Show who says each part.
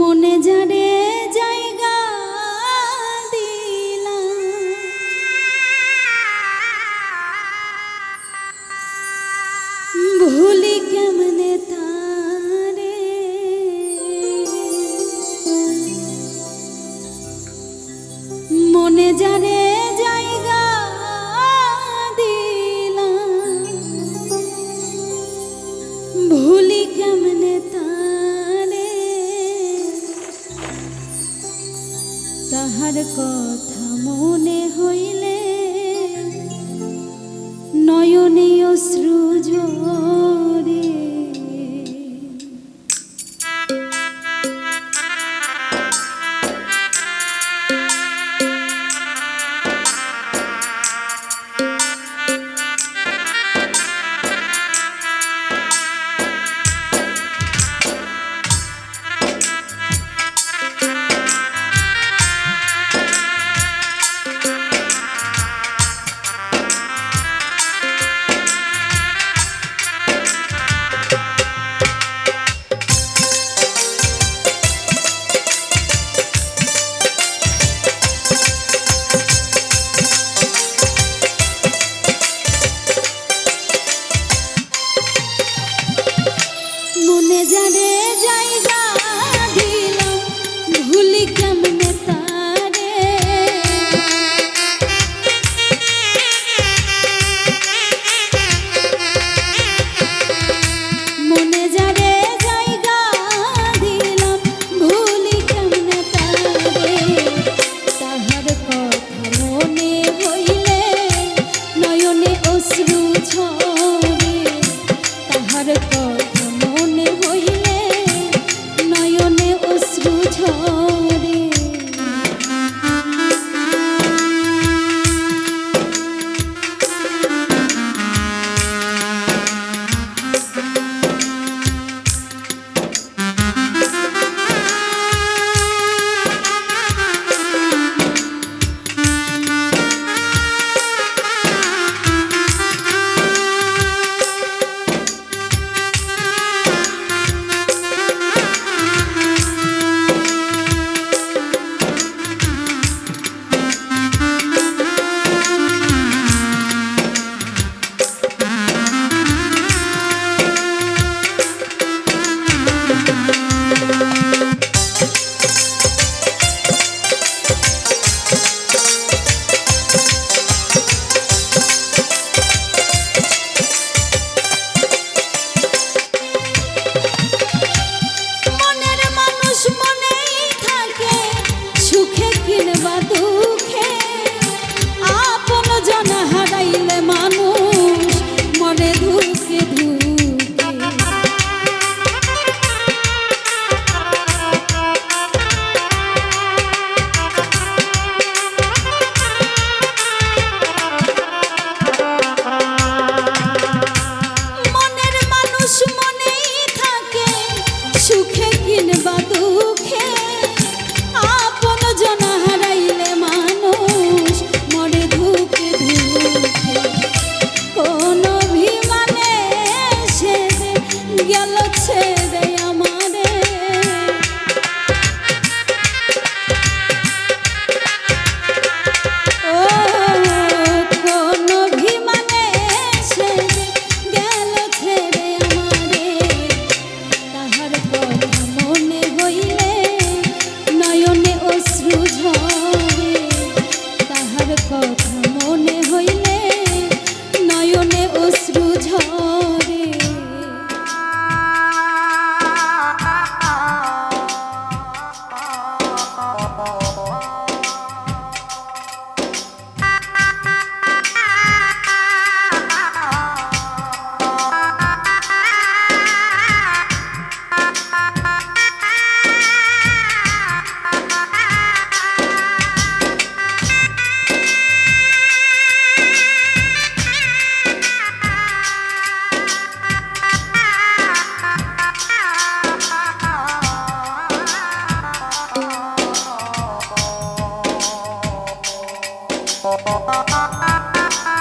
Speaker 1: মনে জানে তাহার কথা মনে হইলে নয়নীয় সৃজন যাদের あっあっあっあっあっ。